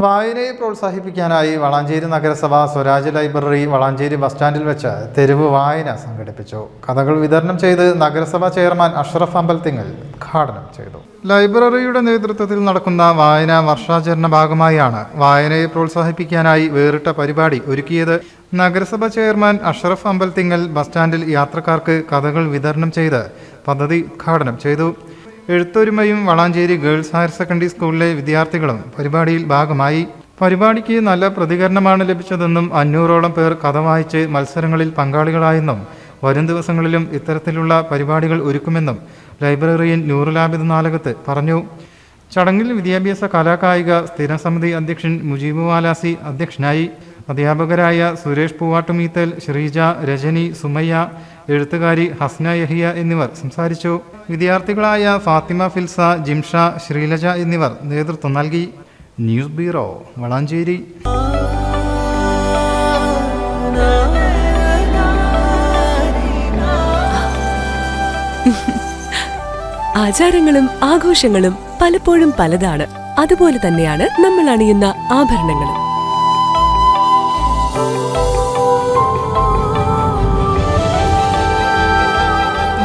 വായനയെ പ്രോത്സാഹിപ്പിക്കാനായി വളാഞ്ചേരി നഗരസഭ Swaraj library Valanchery bus സ്റ്റാൻഡിൽ വെച്ച് തെരുവ് വായന സംഘടിപ്പിച്ചു. കഥകൾ വിതരണം ചെയ്ത് നഗരസഭാ ചെയർമാൻ അഷ്റഫ് അമ്പൽത്തിങ്ങൽ ഉദ്ഘാടനം ചെയ്തു. ലൈബ്രറിയുടെ നേതൃത്വത്തിൽ നടക്കുന്ന വായന വർഷാചരണ ഭാഗമായാണ് വായനയെ പ്രോത്സാഹിപ്പിക്കാനായി വേറിട്ട പരിപാടി ഒരുക്കിയത്. നഗരസഭ ചെയർമാൻ അഷ്റഫ് അമ്പൽത്തിങ്ങൽ ബസ് സ്റ്റാൻഡിൽ യാത്രക്കാർക്ക് കഥകൾ വിതരണം ചെയ്ത് പദ്ധതി ഉദ്ഘാടനം ചെയ്തു. എഴുത്തൊരുമയും വളാഞ്ചേരി ഗേൾസ് ഹയർ സെക്കൻഡറി സ്കൂളിലെ വിദ്യാർത്ഥികളും പരിപാടിയിൽ ഭാഗമായി. പരിപാടിക്ക് നല്ല പ്രതികരണമാണ് ലഭിച്ചതെന്നും അഞ്ഞൂറോളം പേർ കഥ വായിച്ച് മത്സരങ്ങളിൽ പങ്കാളികളായെന്നും വരും ദിവസങ്ങളിലും ഇത്തരത്തിലുള്ള പരിപാടികൾ ഒരുക്കുമെന്നും ലൈബ്രറിയൻ നൂറുലാബിദ് നാലകത്ത് പറഞ്ഞു. ചടങ്ങിൽ വിദ്യാഭ്യാസ കലാകായിക സ്ഥിരം സമിതി അധ്യക്ഷൻ മുജീബ് വാലാസി അധ്യക്ഷനായി. അധ്യാപകരായ സുരേഷ് പൂവാട്ടുമീത്തൽ ശ്രീജ രജനി സുമയ്യ എഴുത്തുകാരി ഹസ്ന യഹിയ എന്നിവർ സംസാരിച്ചു. വിദ്യാർത്ഥികളായ ഫാത്തിമ ഫിൽസ ജിംഷ ശ്രീലജ എന്നിവർ നേതൃത്വം നൽകി. News bureau Valanchery. ആചാരങ്ങളും ആഘോഷങ്ങളും പലപ്പോഴും പലതാണ്. അതുപോലെ തന്നെയാണ് നമ്മൾ അണിയുന്ന ആഭരണങ്ങളും.